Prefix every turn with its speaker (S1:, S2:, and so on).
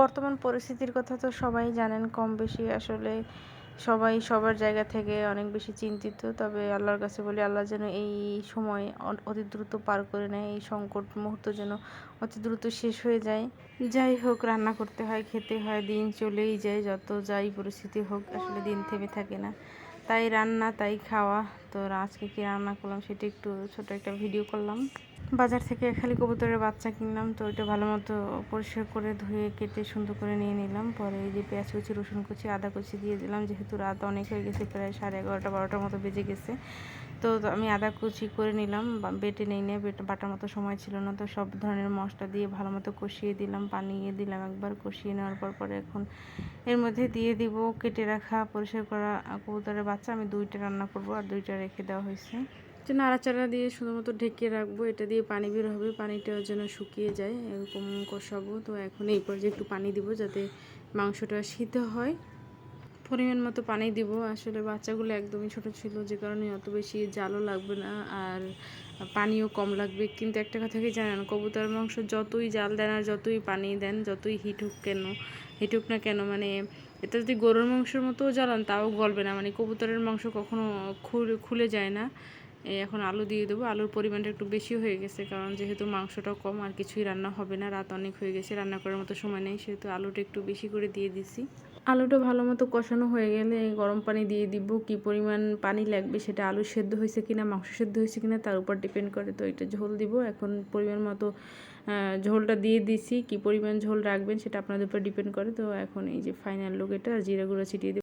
S1: বর্তমান পরিস্থিতির কথা তো সবাই জানেন, কম বেশি আসলে সবাই সবার জায়গা থেকে অনেক বেশি চিন্তিত। তবে আল্লাহর কাছে বলি, আল্লাহ যেন এই সময় অতি দ্রুত পার করে নেয়, এই সংকট মুহূর্ত যেন অতি দ্রুত শেষ হয়ে যায়। যাই হোক, রান্না করতে হয়, খেতে হয়, দিন চলেই যায়, যত যাই পরিস্থিতি হোক, আসলে দিন থেমে থাকে না। তাই রান্না, তাই খাওয়া। তো আজকে কি রান্না করলাম সেটা একটু ছোট একটা ভিডিও করলাম। বাজার থেকে খালি কবুতরের বাচ্চা কিনলাম, তো ওইটা ভালো মতো পরিষ্কার করে ধুয়ে, কেটে সুন্দর করে নিয়ে নিলাম। পরে এই যে পেঁয়াজ কুচি, রসুন কুচি, আদা কুচি দিয়ে দিলাম। যেহেতু রাত অনেক হয়ে গেছে, প্রায় সাড়ে এগারোটা, বারোটার মতো বেজে গেছে। তো আমি আদা কুচি করে নিলাম বেটে নেই নিয়ে, বেটে, বাটার মতো সময় ছিল না, তো সব ধরনের মশলা দিয়ে ভালো মতো কষিয়ে দিলাম পানি দিয়ে দিলাম একবার, কষিয়ে নেওয়ার পর পরে এখন এর মধ্যে দিয়ে দিব কেটে রাখা পরিষ্কার করা কবুতরের বাচ্চা, আমি দুইটা রান্না করব আর দুইটা রেখে দেওয়া হয়েছে। যে নাড়াচাড়া দিয়ে শুধুমাত্র ঢেকে রাখব, এটা দিয়ে পানি বের হবে, পানিটা যেন শুকিয়ে যায়, এরকম কষাবো, তো এখন এই পর্যায়ে একটু পানি দিব যাতে মাংসটা সিদ্ধ হয়। পরিমাণ মতো পানি দিব। আসলে বাচ্চাগুলো একদমই ছোট ছিল, যে কারণে অত বেশি জালও লাগবে না আর পানিও কম লাগবে। কিন্তু একটা কথা কি জানেন, কবুতর, মাংস যতই জাল দেন আর যতই পানি দেন, যতই হিট হোক কেন, হিট হোক না কেন মানে এটা যদি গরুর মাংসের মতো জ্বালান, তাও গলবে না। মানে কবুতরের মাংস কখনো খুলে যায় না। এখন আলু দিয়ে দেবো। আলুর পরিমাণটা একটু বেশি হয়ে গেছে, কারণ যেহেতু মাংসটাও কম আর কিছুই রান্না হবে না, রাত অনেক হয়ে গেছে, রান্না করার মতো সময় নেই, সেহেতু আলুটা একটু বেশি করে দিয়ে দিছি। আলুটা ভালো মতো কষানো হয়ে গেলে গরম পানি দিয়ে দিব। কি পরিমাণ পানি লাগবে সেটা আলু সেদ্ধ হয়েছে কি না মাংস সেদ্ধ হয়েছে কি না তার উপর ডিপেন্ড করে। তো এটা ঝোল দিব। এখন পরিমাণ মতো ঝোলটা দিয়ে দিছি। কি পরিমাণ ঝোল রাখবেন সেটা আপনাদের উপর ডিপেন্ড করে। তো এখন এই যে ফাইনাল লুক এটা, জিরা গুঁড়ো ছিটিয়ে